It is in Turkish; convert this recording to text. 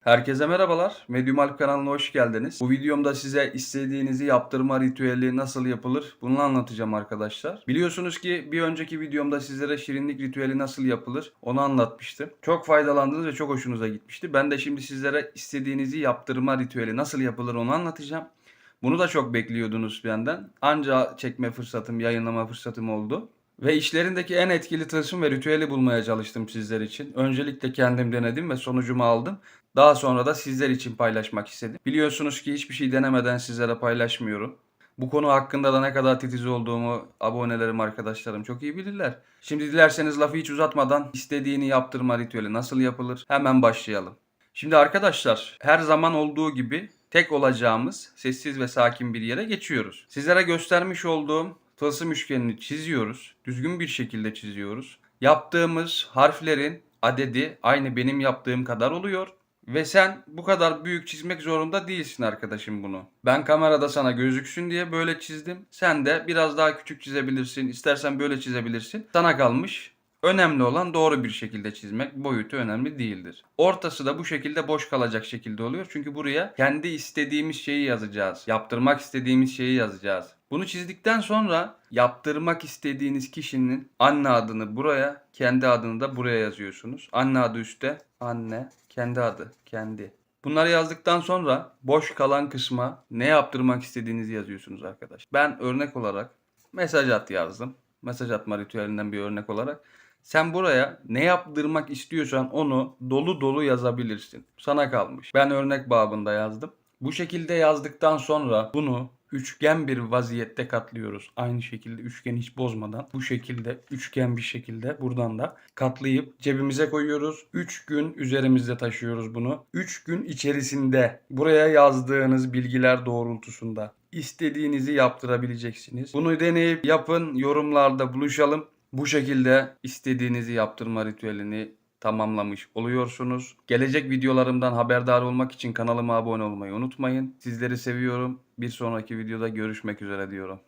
Herkese merhabalar. Medium kanalına hoş geldiniz. Bu videomda size istediğinizi yaptırma ritüeli nasıl yapılır bunu anlatacağım arkadaşlar. Biliyorsunuz ki bir önceki videomda sizlere şirinlik ritüeli nasıl yapılır onu anlatmıştım. Çok faydalandınız ve çok hoşunuza gitmişti. Ben de şimdi sizlere istediğinizi yaptırma ritüeli nasıl yapılır onu anlatacağım. Bunu da çok bekliyordunuz benden. Anca çekme fırsatım, yayınlama fırsatım oldu. Ve işlerindeki en etkili tılsım ve ritüeli bulmaya çalıştım sizler için. Öncelikle kendim denedim ve sonucumu aldım. Daha sonra da sizler için paylaşmak istedim. Biliyorsunuz ki hiçbir şey denemeden sizlere paylaşmıyorum. Bu konu hakkında da ne kadar titiz olduğumu abonelerim, arkadaşlarım çok iyi bilirler. Şimdi dilerseniz lafı hiç uzatmadan istediğini yaptırma ritüeli nasıl yapılır hemen başlayalım. Şimdi arkadaşlar her zaman olduğu gibi tek olacağımız sessiz ve sakin bir yere geçiyoruz. Sizlere göstermiş olduğum tılsım üçgenini çiziyoruz. Düzgün bir şekilde çiziyoruz. Yaptığımız harflerin adedi aynı benim yaptığım kadar oluyor. Ve sen bu kadar büyük çizmek zorunda değilsin arkadaşım bunu. Ben kamerada sana gözüksün diye böyle çizdim. Sen de biraz daha küçük çizebilirsin. İstersen böyle çizebilirsin. Sana kalmış. Önemli olan doğru bir şekilde çizmek. Boyutu önemli değildir. Ortası da bu şekilde boş kalacak şekilde oluyor. Çünkü buraya kendi istediğimiz şeyi yazacağız. Yaptırmak istediğimiz şeyi yazacağız. Bunu çizdikten sonra yaptırmak istediğiniz kişinin anne adını buraya, kendi adını da buraya yazıyorsunuz. Anne adı üstte, anne, kendi adı, kendi. Bunları yazdıktan sonra boş kalan kısma ne yaptırmak istediğinizi yazıyorsunuz arkadaş. Ben örnek olarak mesaj at yazdım. Mesaj atma ritüelinden bir örnek olarak. Sen buraya ne yaptırmak istiyorsan onu dolu dolu yazabilirsin. Sana kalmış. Ben örnek babında yazdım. Bu şekilde yazdıktan sonra bunu üçgen bir vaziyette katlıyoruz. Aynı şekilde üçgeni hiç bozmadan bu şekilde üçgen bir şekilde buradan da katlayıp cebimize koyuyoruz. 3 gün üzerimizde taşıyoruz bunu. 3 gün içerisinde buraya yazdığınız bilgiler doğrultusunda istediğinizi yaptırabileceksiniz. Bunu deneyip yapın, yorumlarda buluşalım. Bu şekilde istediğinizi yaptırma ritüelini tamamlamış oluyorsunuz. Gelecek videolarımdan haberdar olmak için kanalıma abone olmayı unutmayın. Sizleri seviyorum. Bir sonraki videoda görüşmek üzere diyorum.